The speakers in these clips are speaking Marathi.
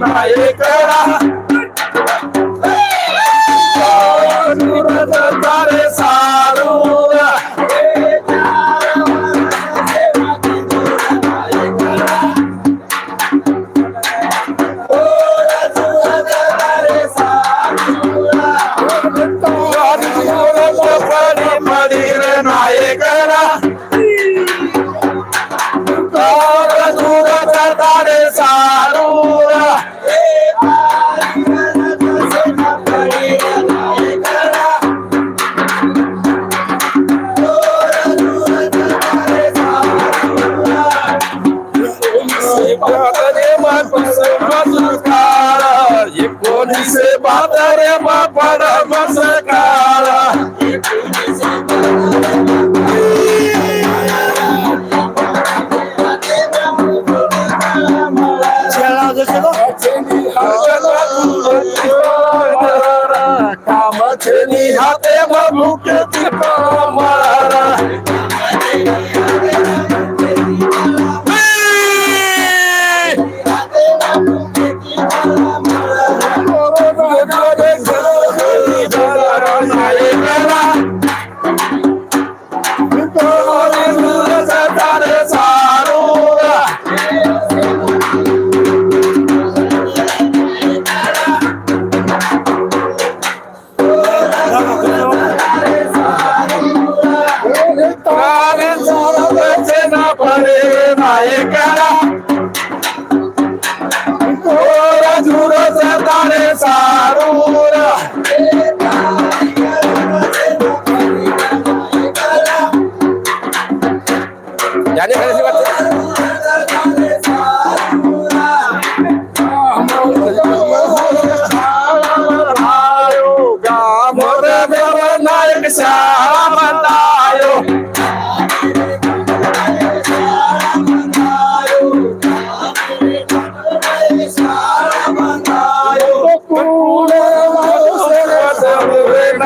Maeka মুক্তি পাওয়া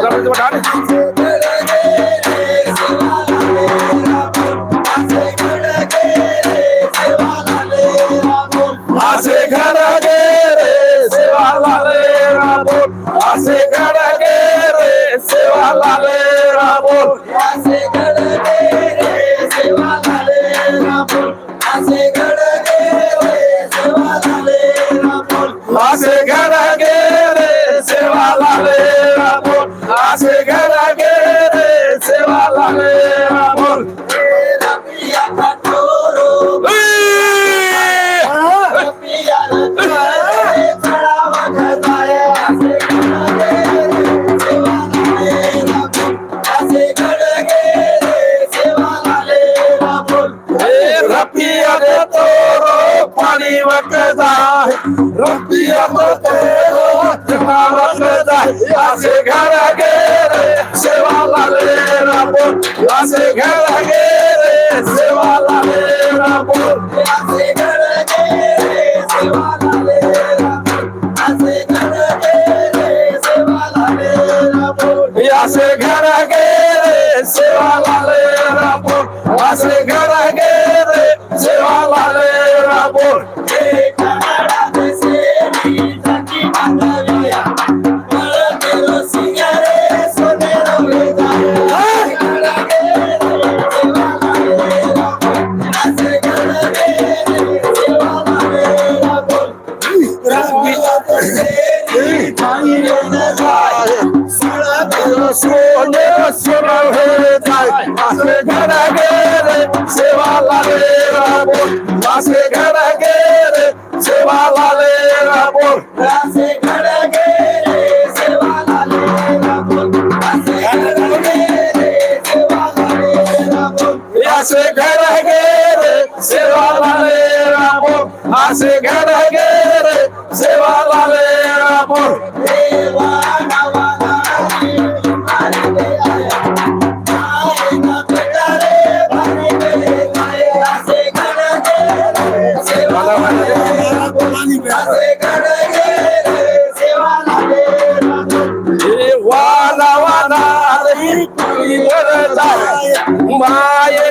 প্রোগ্রামে তোমার ডান वकदा आसे घर गे रे सेवा लाले राबो आसे घर गे रे सेवा लाले राबो आसे घर गे रे सेवा लाले राबो आसे घर गे रे सेवा असे घर रे सेवालाले रे सेवालाले असे घर असे घर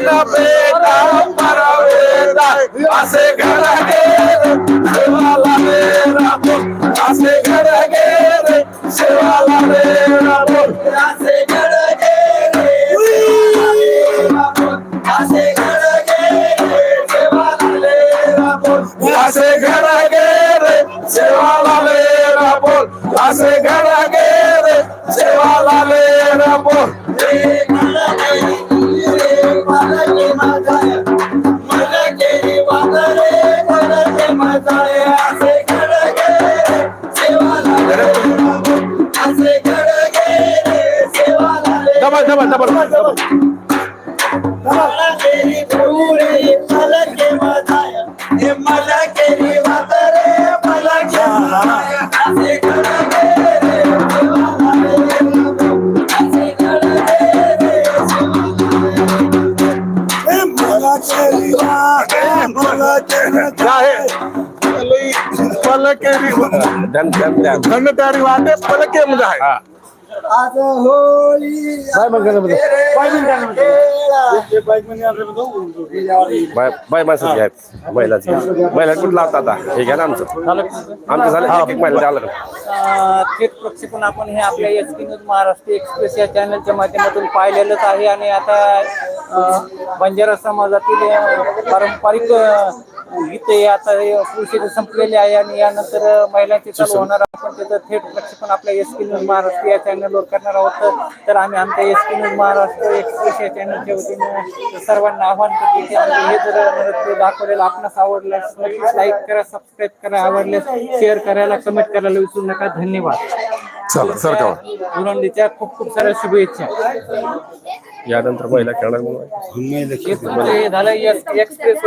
na beta, para beta, hace garaguere, se va la vera, hace garaguere, se va la vera, hace garaguere, hace garaguere, se va la vera, hace garaguere, se va la vera, hace garaguere, se va la vera, मला केली वादा रे मला के माझाया असे घडगे रे सेवालाले राबून असे घडगे रे धनदारी वाटे पलकेमध्ये आहे आज होळी बाय माणसं घ्या. बैलाच घ्या. बैला कुठं लावता आता? हे घ्या ना आमचं. आमचं झालं. एक एक महिला अ, थेट प्रक्षेपण आपण हे आपल्या S P news Maharashtra express या चॅनलच्या माध्यमातून पाहिलेलंच आहे. आणि आता बंजारा समाजातील पारंपरिक हे आता हे पुरुषे संपलेले आहे आणि यानंतर महिलांचे चालू होणार आपण त्याचं थेट प्रक्षेपण आपल्या एस पी न्यूज महाराष्ट्र या चॅनलवर करणार आहोत. तर आम्ही आमच्या S P news Maharashtra express या चॅनलच्या वतीने सर्वांना आव्हान करतो की आम्ही हे जर नृत्य दाखवलेलं आपणास आवडल्यास नक्कीच लाईक करा सबस्क्राईब करा आवडल्यास शेअर करायला कमेंट करायला विसरू नका. धन्यवाद. चला खूप खूप साऱ्या शुभेच्छा. यानंतर महिला खेळणार म्हणून. झालं एक्सप्रेस